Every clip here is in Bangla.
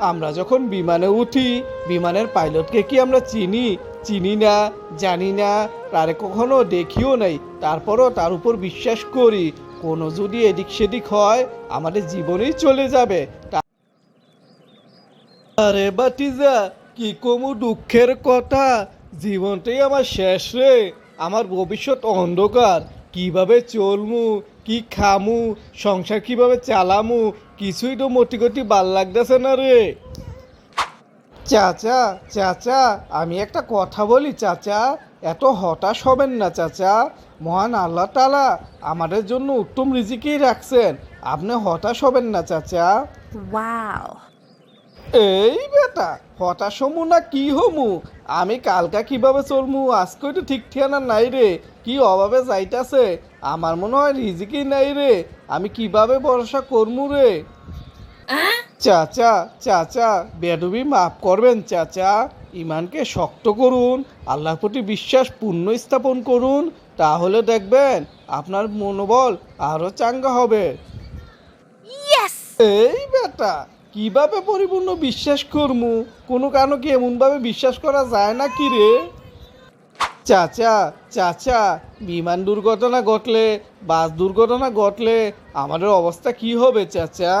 আমরা যখন বিমানে উঠি, বিমানের পাইলটকে কি আমরা চিনি? চিনি না, জানি না, তারে কখনো দেখিও নাই। তারপরও তার উপর বিশ্বাস করি, কোনো যদি এদিক সেদিক হয়, আমাদের জীবনেই চলে যাবে। আরে বাটিজা কি কমু দুঃখের কথা? জীবনটাই আমার শেষ রে। আমার ভবিষ্যৎ অন্ধকার। কীভাবে চলমু? কি খামু? সংসার কীভাবে চালামু? কিছুই তো মোটিগতি ভালো লাগতেছে না রে। চাচা চাচা, আমি একটা কথা বলি চাচা। এত হতাশ হবেন না চাচা। মহান আল্লাহ তালা আমাদের জন্য উত্তম রিজিকেই রাখছেন। আপনি হতাশ হবেন না চাচা। Wow. এই বেটা হতাশ হমু না কি হমু? আমি কালকা কীভাবে চলমু? আজকে তো ঠিক ঠিকানা নাই রে। কি অভাবে যাইতাছে? আমার মনে হয় রিজিকই নাই রে। আমি কীভাবে ভরসা করমু রে? চাচা চাচা বেদবি মাফ করবেন চাচা। ইমানকে শক্ত করুন আল্লাহর প্রতি বিশ্বাস পূর্ণ স্থাপন করুন। তাহলে দেখবেন আপনার মনোবল আরও চাঙ্গা হবে! এই বেটা কীভাবে পরিপূর্ণ বিশ্বাস করমু? কোনো কারণ কি এমনভাবে বিশ্বাস করা যায় না কি রে? চাচা চাচা, বিমান দুর্ঘটনা ঘটলে, বাস দুর্ঘটনা ঘটলে আমাদের অবস্থা কি হবে চাচা?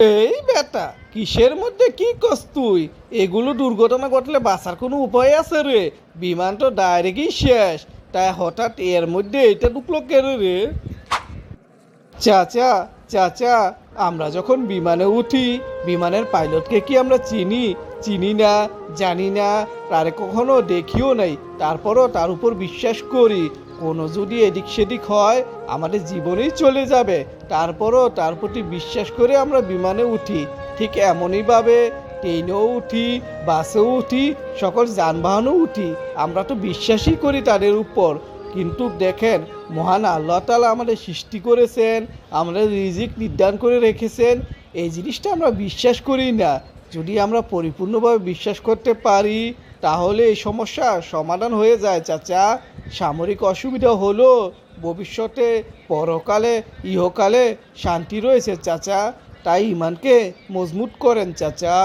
এই বেটা, কিসের মধ্যে কি কস তুই? এগুলো দুর্ঘটনা ঘটলে বাঁচার কোনো উপায় আছে রে? বিমান তো ডাইরেক্টই শেষ, তাই হঠাৎ এর মধ্যে এটা ঢুকলো কেন রে? চাচা চাচা, আমরা যখন বিমানে উঠি, বিমানের পাইলটকে কি আমরা চিনি? চিনি না, জানি না, তার কখনো দেখিও নাই। তারপরও তার উপর বিশ্বাস করি, কোনো যদি এদিক সেদিক হয়, আমাদের জীবনেই চলে যাবে। তারপরও তার প্রতি বিশ্বাস করে আমরা বিমানে উঠি। ঠিক এমনইভাবে ট্রেনেও উঠি, বাসেও উঠি, সকল যানবাহনও উঠি। আমরা তো বিশ্বাসই করি তাদের উপর। কিন্তু দেখেন, মহান আল্লাহ তালা আমাদের সৃষ্টি করেছেন, আমাদের রিজিক নির্ধারণ করে রেখেছেন। এই জিনিসটা আমরা বিশ্বাস করি না। যদি আমরা পরিপূর্ণভাবে বিশ্বাস করতে পারি, তাহলে এই সমস্যার সমাধান হয়ে যায়, চাচা। সামরিক অসুবিধা হলো, ভবিষ্যতে পরকালে, ইহকালে শান্তি রয়েছে, চাচা। তাই ইমানকে মজবুত করেন, চাচা।